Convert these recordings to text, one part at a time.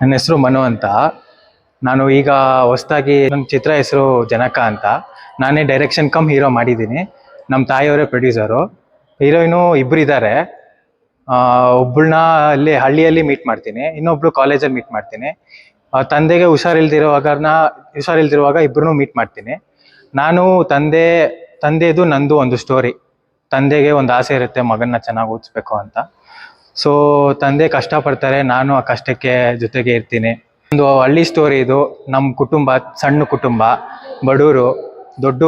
ನನ್ನ ಹೆಸರು ಮನು ಅಂತ. ನಾನು ಈಗ ಹೊಸ್ದಾಗಿ ನನ್ನ ಚಿತ್ರ ಹೆಸರು ಜನಕ ಅಂತ. ನಾನೇ ಡೈರೆಕ್ಷನ್ ಕಮ್ ಹೀರೋ ಮಾಡಿದ್ದೀನಿ. ನಮ್ಮ ತಾಯಿಯವರೇ ಪ್ರೊಡ್ಯೂಸರು ಹೀರೋಯಿನು ಇಬ್ಬರು ಇದ್ದಾರೆ ಒಬ್ಬಳನ್ನ ಅಲ್ಲಿ ಹಳ್ಳಿಯಲ್ಲಿ ಮೀಟ್ ಮಾಡ್ತೀನಿ. ಇನ್ನೊಬ್ಳು ಕಾಲೇಜಲ್ಲಿ ಮೀಟ್ ಮಾಡ್ತೀನಿ. ತಂದೆಗೆ ಹುಷಾರಿಲ್ದಿರೋವಾಗನ, ಹುಷಾರಿಲ್ದಿರುವಾಗ ಇಬ್ಬರನ್ನು ಮೀಟ್ ಮಾಡ್ತೀನಿ. ನಾನು, ತಂದೆ, ತಂದೆದು ನಂದು ಒಂದು ಸ್ಟೋರಿ ತಂದೆಗೆ ಒಂದು ಆಸೆ ಇರುತ್ತೆ ಮಗನ್ನ ಚೆನ್ನಾಗಿ ಓದಿಸ್ಬೇಕು ಅಂತ. ಸೊ ತಂದೆ ಕಷ್ಟಪಡ್ತಾರೆ, ನಾನು ಆ ಕಷ್ಟಕ್ಕೆ ಜೊತೆಗೆ ಇರ್ತೀನಿ. ಒಂದು ಹಳ್ಳಿ ಸ್ಟೋರಿ ಇದು. ನಮ್ಮ ಕುಟುಂಬ, ಸಣ್ಣ ಕುಟುಂಬ ಬಡವರು ದೊಡ್ಡ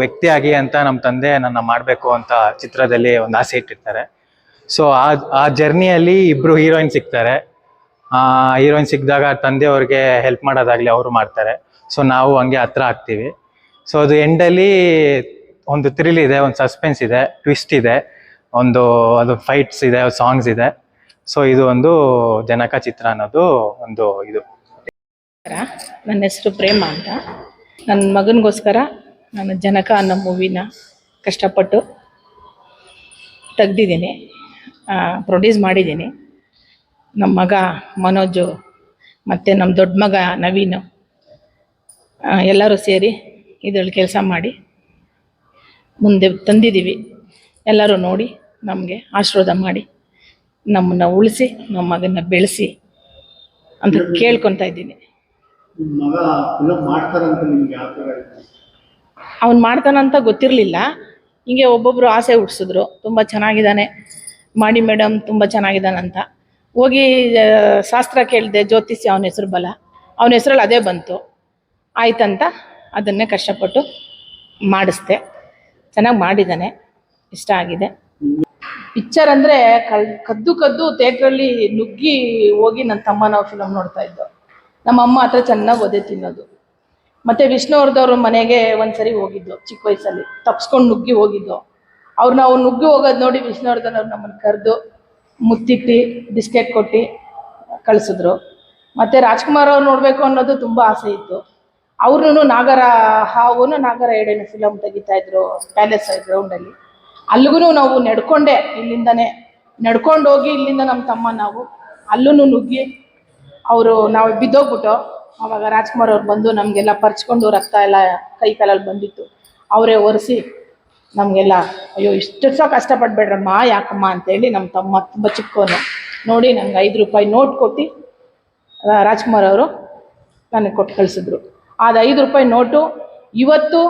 ವ್ಯಕ್ತಿಯಾಗಿ ಅಂತ ನಮ್ಮ ತಂದೆ ನನ್ನ ಮಾಡಬೇಕು ಅಂತ ಚಿತ್ರದಲ್ಲಿ ಒಂದು ಆಸೆ ಇಟ್ಟಿರ್ತಾರೆ. ಸೊ ಆ ಆ ಜರ್ನಿಯಲ್ಲಿ ಇಬ್ರು ಹೀರೋಯಿನ್ ಸಿಗ್ತಾರೆ. ಹೀರೋಯಿನ್ ಸಿಕ್ಕಿದಾಗ ತಂದೆ ಅವ್ರಿಗೆ ಹೆಲ್ಪ್ ಮಾಡೋದಾಗ್ಲಿ ಅವರು ಮಾಡ್ತಾರೆ. ಸೊ ನಾವು ಹಂಗೆ ಹತ್ರ ಆಗ್ತೀವಿ. ಸೊ ಅದು ಎಂಡಲ್ಲಿ ಒಂದು ಥ್ರಿಲ್ ಇದೆ, ಒಂದು ಸಸ್ಪೆನ್ಸ್ ಇದೆ ಟ್ವಿಸ್ಟ್ ಇದೆ. ಒಂದು, ಅದು ಫೈಟ್ಸ್ ಇದೆ ಸಾಂಗ್ಸ್ ಇದೆ. ಸೊ ಇದು ಒಂದು ಜನಕ ಚಿತ್ರ ಅನ್ನೋದು ಒಂದು ಇದು. ನನ್ನ ಹೆಸರು ಪ್ರೇಮ ಅಂತ. ನನ್ನ ಮಗನಿಗೋಸ್ಕರ ನಾನು ಜನಕ ಅನ್ನೋ ಮೂವಿನ ಕಷ್ಟಪಟ್ಟು ತೆಗ್ದಿದ್ದೀನಿ. ಪ್ರೊಡ್ಯೂಸ್ ಮಾಡಿದ್ದೀನಿ. ನಮ್ಮ ಮಗ ಮನೋಜು ಮತ್ತು ನಮ್ಮ ದೊಡ್ಡ ಮಗ ನವೀನು ಎಲ್ಲರೂ ಸೇರಿ ಇದರಲ್ಲಿ ಕೆಲಸ ಮಾಡಿ ಮುಂದೆ ತಂದಿದ್ದೀವಿ. ಎಲ್ಲರೂ ನೋಡಿ ನಮಗೆ ಆಶೀರ್ವಾದ ಮಾಡಿ ನಮ್ಮನ್ನು ಉಳಿಸಿ ನಮ್ಮ ಮಗನ್ನ ಬೆಳೆಸಿ ಅಂತ ಕೇಳ್ಕೊತ ಇದ್ದೀನಿ. ಅವನು ಮಾಡ್ತಾನಂತ ಗೊತ್ತಿರಲಿಲ್ಲ. ಹಿಂಗೆ ಒಬ್ಬೊಬ್ಬರು ಆಸೆ ಹುಟ್ಟಿಸಿದ್ರು ತುಂಬ ಚೆನ್ನಾಗಿದ್ದಾನೆ. ಮಾಡಿ ಮೇಡಮ್ ತುಂಬ ಚೆನ್ನಾಗಿದ್ದಾನಂತ ಹೋಗಿ ಶಾಸ್ತ್ರ ಕೇಳಿದೆ ಜ್ಯೋತಿಷಿ ಅವನ ಹೆಸರು ಬಲ. ಅವನ ಹೆಸರಲ್ಲಿ ಅದೇ ಬಂತು. ಆಯ್ತಂತ ಅದನ್ನೇ ಕಷ್ಟಪಟ್ಟು ಮಾಡಿಸ್ದೆ. ಚೆನ್ನಾಗಿ ಮಾಡಿದ್ದಾನೆ. ಇಷ್ಟ ಆಗಿದೆ. ಪಿಕ್ಚರ್ ಅಂದರೆ ಕಲ್ ಕದ್ದು ಕದ್ದು ಥಿಯೇಟ್ರಲ್ಲಿ ನುಗ್ಗಿ ಹೋಗಿ ನನ್ನ ತಮ್ಮ ನಾವು ಫಿಲಮ್ ನೋಡ್ತಾ ಇದ್ದೋ. ನಮ್ಮ ಅಮ್ಮ ಹತ್ರ ಚೆನ್ನಾಗಿ ಒದೆ ತಿನ್ನೋದು. ಮತ್ತೆ ವಿಷ್ಣುವರ್ಧವ್ರ ಮನೆಗೆ ಒಂದ್ಸರಿ ಹೋಗಿದ್ದು, ಚಿಕ್ಕ ವಯಸ್ಸಲ್ಲಿ. ತಪ್ಸ್ಕೊಂಡು ನುಗ್ಗಿ ಹೋಗಿದ್ದು. ಅವ್ರು ನಾವು ನುಗ್ಗಿ ಹೋಗೋದು ನೋಡಿ ವಿಷ್ಣುವರ್ಧನ್ ಅವ್ರು ನಮ್ಮನ್ನು ಕರೆದು ಮುತ್ತಿಟ್ಟು, ಬಿಸ್ಕೆಟ್ ಕೊಟ್ಟು ಕಳಿಸಿದ್ರು. ಮತ್ತೆ ರಾಜ್ಕುಮಾರ್ ಅವ್ರು ನೋಡಬೇಕು ಅನ್ನೋದು ತುಂಬ ಆಸೆ ಇತ್ತು. ಅವ್ರೂ ನಾಗರ ಹಾವು ನಾಗರ ಎಡೆನು ಫಿಲಮ್ ತೆಗಿತಾ ಇದ್ರು ಪ್ಯಾಲೇಸ್ ಗ್ರೌಂಡಲ್ಲಿ ಅಲ್ಲಿಗೂ ನಾವು ನಡ್ಕೊಂಡೆ, ಇಲ್ಲಿಂದನೇ. ನಡ್ಕೊಂಡು ಹೋಗಿ ಇಲ್ಲಿಂದ ನಮ್ಮ ತಮ್ಮ ನಾವು. ಅಲ್ಲೂ ನುಗ್ಗಿ ಅವರು ನಾವು ಬಿದ್ದೋಗ್ಬಿಟ್ಟು, ಅವಾಗ ರಾಜ್ಕುಮಾರ್ ಅವ್ರು ಬಂದು ನಮಗೆಲ್ಲ ಪರ್ಚ್ಕೊಂಡು ರಕ್ತ ಎಲ್ಲ ಕೈ ಕಾಲಲ್ಲಿ ಬಂದಿತ್ತು. ಅವರೇ ಒರೆಸಿ ನಮಗೆಲ್ಲ, ಅಯ್ಯೋ, ಇಷ್ಟು ಸಹ ಕಷ್ಟಪಡ್ಬೇಡ್ರಮ್ಮ, ಯಾಕಮ್ಮ? ಅಂತೇಳಿ ನಮ್ಮ ತಮ್ಮ ತುಂಬ ಚಿಕ್ಕವನು ನೋಡಿ ನಂಗೆ ಐದು ರೂಪಾಯಿ ನೋಟ್ ಕೊಟ್ಟು ರಾಜ್ಕುಮಾರ್ ಅವರು ನನಗೆ ಕೊಟ್ಟು ಕಳಿಸಿದ್ರು. ಅದು ಐದು ರೂಪಾಯಿ ನೋಟು ಇವತ್ತು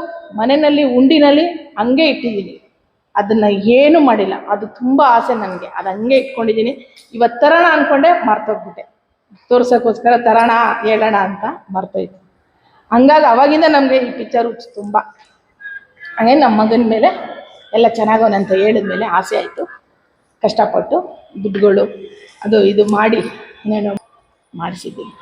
ಮನೆಯಲ್ಲಿ, ಉಂಡಿನಲ್ಲಿ ಹಂಗೆ ಇಟ್ಟಿದ್ದೀನಿ. ಅದನ್ನು ಏನು ಮಾಡಿಲ್ಲ. ಅದು ತುಂಬಾ ಆಸೆ ನನಗೆ. ಅದು ಹಂಗೆ ಇಟ್ಕೊಂಡಿದ್ದೀನಿ ಇವತ್ತು ತರೋಣ ಅನ್ಕೊಂಡೆ ಮರ್ತೋಗ್ಬಿಟ್ಟೆ. ತೋರ್ಸೋಕ್ಕೋಸ್ಕರ ತರೋಣ ಹೇಳೋಣ ಅಂತ ಮರ್ತೋಯ್ತು. ಹಂಗಾಗಿ ಅವಾಗಿಂದ ನಮಗೆ ಈ ಪಿಕ್ಚರ್ ಹುಚ್ಚು ತುಂಬ. ಹಾಗೆ ನಮ್ಮ ಮಗನ ಮೇಲೆ ಎಲ್ಲ ಚೆನ್ನಾಗವನಂತ ಹೇಳಿದ ಮೇಲೆ ಆಸೆ ಆಯಿತು. ಕಷ್ಟಪಟ್ಟು ದುಡ್ಡುಗಳು ಅದು ಇದು ಮಾಡಿ ನಾನು ಮಾಡಿಸಿದ್ದೀನಿ.